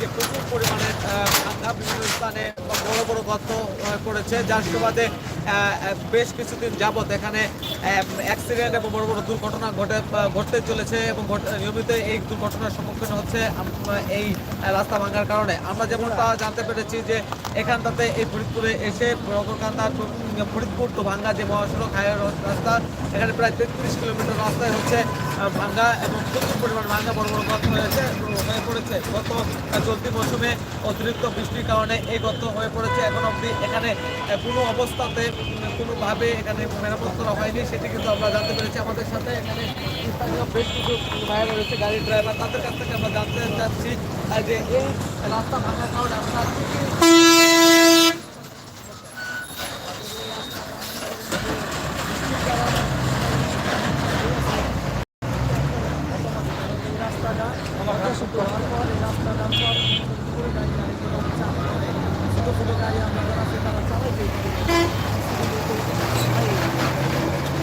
যে প্রচুর পরিমাণে আহ, বিভিন্ন স্থানে বড় বড় গর্ত করেছে। যার সুবাদে বেশ কিছুদিন যাবৎ এখানে অ্যাক্সিডেন্ট এবং বড় বড় দুর্ঘটনা ঘটে ঘটতে চলেছে এবং নিয়মিত এই দুর্ঘটনার সম্মুখীন হচ্ছে এই রাস্তা ভাঙার কারণে। আমরা যেমনটা জানতে পেরেছি যে এখানটাতে এই ফরিদপুরে এসে নগরকান্দা ফরিদপুর টু ভাঙ্গা যে মহাসড়ক হাইওয়ে রাস্তা এখানে প্রায় তেত্রিশ কিলোমিটার রাস্তায় হচ্ছে ভাঙ্গা এবং প্রচুর পরিমাণ ভাঙ্গা, বড় বড় গর্ত হয়েছে হয়ে পড়েছে। গত চলতি মৌসুমে অতিরিক্ত বৃষ্টির কারণে এই গর্ত হয়ে পড়েছে। এখন অবধি এখানে কোনো অবস্থাতে কোনোভাবে এখানে মেরামত করা হয়নি, সেটি কিন্তু আমরা জানতে পেরেছি। আমাদের সাথে এখানে বেশ কিছু ভাইরা রয়েছে, গাড়ির ড্রাইভার। তাদের কাছ থেকে আমরা জানতে চাচ্ছি যে এই রাস্তা ভাঙার কারণে আমরা কি কি রাস্তাটা শুদ্ধ হওয়ার পর এই রাস্তাটা পর পুরো গাড়ি গাড়ি কোনো চাপ করে ছোটো ছোটো গাড়ি আমরা যারা আছে তারা চালাইতে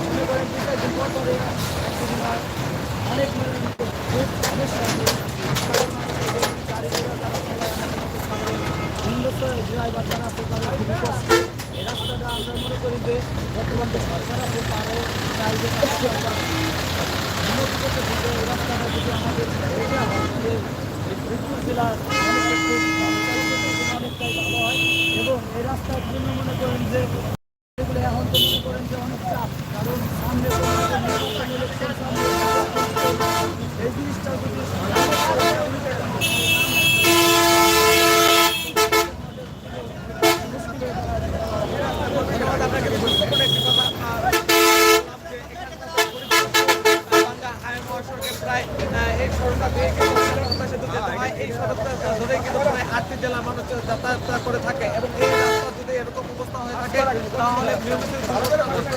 মনে করেন দুই চার দিন পর পরে accident হয়। অনেক মানে খুব সমস্যা আছে গাড়ি ঘোড়া যারা চালায় উন্নত ড্রাইভার যারা আছে তারা খুবই কষ্ট এই রাস্তাটা আমরা মনে করি যে বর্তমান যে সরকার আছে তারও চাই যে রাস্তাটা করতে হবে। এই রাস্তাটা যদি আমাদের এটা হয় যে ফরিদপুর জেলার অনেকটাই ভালো হয় এবং এই রাস্তার জন্য মনে করেন যে এগুলো এখন তো মনে করেন যে অনেক চাপ কারণ সামনে তো মনে করেন নির্বাচন ইলেকশন সামনে এই জিনিসটা যদি ধন্যবাদ আপনাকে গুরুত্বপূর্ণ একটি কথা আহ, বললাম যে এখানকার ফরিদপুর, আহ, বাংলা হাইওয়ে মহাসড়কে প্রায় আহ, এই সড়কটা দিয়ে কিন্তু পদ্মা সেতু যেতে হয় এই ধরেই কিন্তু প্রায় আটটি জেলার মানুষ যাতায়াত করে থাকে এবং এই রাস্তা যদি এরকম অবস্থা হয়ে থাকে তাহলে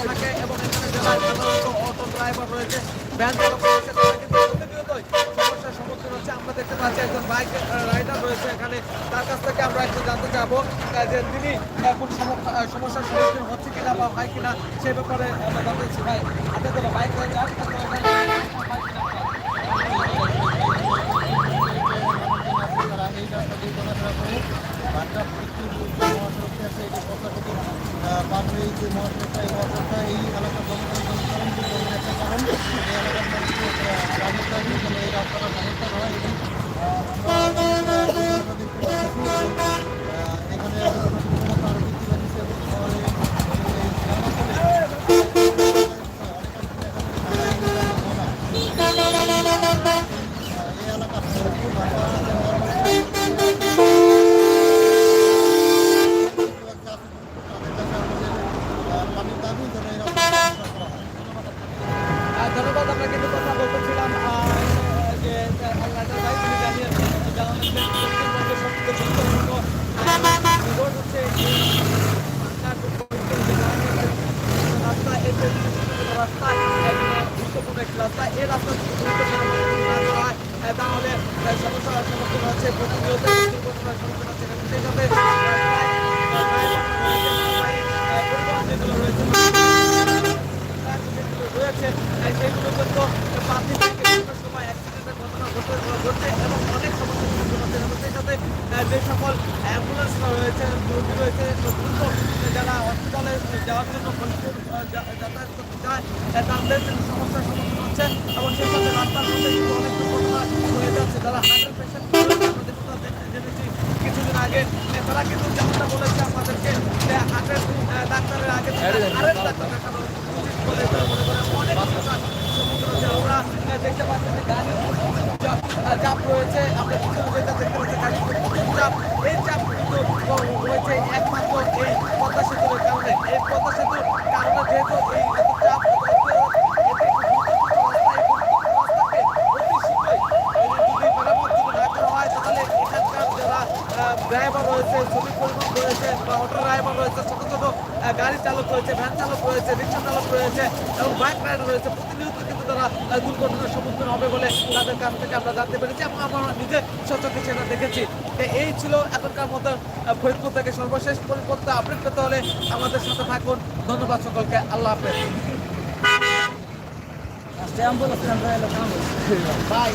থাকে এবং এখানে যারা সাধারণত অটো ড্রাইভার রয়েছে ভ্যান চালক রয়েছে তারা কিন্তু প্রতিনিয়তই সমস্যার সম্মুখীন হচ্ছে। আমরা দেখতে পাচ্ছি একজন বাইক রাইডার রয়েছে এখানে। তার কাছ থেকে আমরা একটু জানতে আহ, যে তিনি সম- সমস্যার সম্মুখীন হচ্ছে কিনা বা হয় কিনা সে ব্যাপারে আমরা জানতে চাচ্ছি। ভাই আপনি তো বাইক রাইডার তারা এই রাস্তা দিয়ে চলাফেরা করে বাড্ডা ফরিদপুর যে মহাসড়কটি আছে এটি পদ্মা সেতু পার হয়ে এই যে মহাসড়কটা এই মহাসড়কটা এই এলাকার জনগণের জন্য চরম একটা কারণ এই এলাকার মানুষের দাবি দাবি যেন এই রাস্তাটা সংস্কার হয় এবং আহ, আমরা নদী প্রবাহ এখানে দুর্ঘটনা আরও বৃদ্ধি পাচ্ছে এবং শহরে এই গ্রামাঞ্চলে এই এলাকার ফরিদপুর ভাষা পানির দাবি যেন এই রাস্তা সংস্কার করা হয় আহ, ধন্যবাদ আমরা কিন্তু কথা বলতেছিলাম যে রাইডার ভাই তিনি জানিয়ে জানালেন যে পশ্চিমবঙ্গের সবথেকে গুরুত্বপূর্ণ আহ, রোড হচ্ছে এই রাস্তা এই রাস্তা গুরুত্বপূর্ণ একটি রাস্তা এই রাস্তা যদি গুরুত্বপূর্ণ না করা হয় আহ, তাহলে আহ, সমস্যার সম্মুখীন হচ্ছে প্রতিনিয়ত সম্মুখীন হচ্ছে পরিবহন যেগুলো রয়েছে রয়েছে সেগুলো কিন্তু সময় অ্যাক্সিডেন্টের ঘটনা ঘটে ঘটছে এবং অনেক সম্মুখীন হচ্ছে এবং যে সকল অ্যাম্বুলেন্স রয়েছে রোগী রয়েছে দ্রুত যারা হসপিটালে যাওয়ার জন্য যাতায়াত করতে চায় তাদের সমস্যার সম্মুখীন হচ্ছে এবং সেই সাথে রাস্তার মধ্যে অনেক যাচ্ছে যারা কিছুদিন আগে আহ, তারা কিন্তু বলে মনে করে অনেক হচ্ছে দেখতে পাচ্ছি যে গাড়ি একমাত্র এই পদ্মা সেতুর কারণে। এই পদ্মা সেতুর কারণে যেহেতু এই এত চাপ এত- এত- এত একটি গুরুত্বপূর্ণ রাস্তা, এই গুরুত্বপূর্ণ রাস্তাকে অতি শীঘ্রই এই যদি মেরামত যদি না করা হয় তাহলে এখানকার যারা ড্রাইভার রয়েছে শ্রমিক পরিবহন রয়েছে বা অটো ড্রাইভার রয়েছে ছোট ছোট গাড়ি চালক রয়েছে ভ্যান চালক রয়েছে রিক্সা চালক রয়েছে এবং বাইক রাইডার রয়েছে। প্রতিনিয়ত কিন্তু তারা দুর্ঘটনার সম্মুখীন হবে বলে তাদের কাছ থেকে আমরা জানতে পেরেছি এবং আমরা নিজে সচক্ষে সেটা দেখেছি। এই ছিল এখনকার মতো ফরিদপুর থেকে সর্বশেষ পরিবর্তে আপডেট পেতে হলে আমাদের সাথে থাকুন। ধন্যবাদ সকলকে। আল্লাহ হাফেজ। অ্যাম্বুলেন্স আমরা এলাকা বাই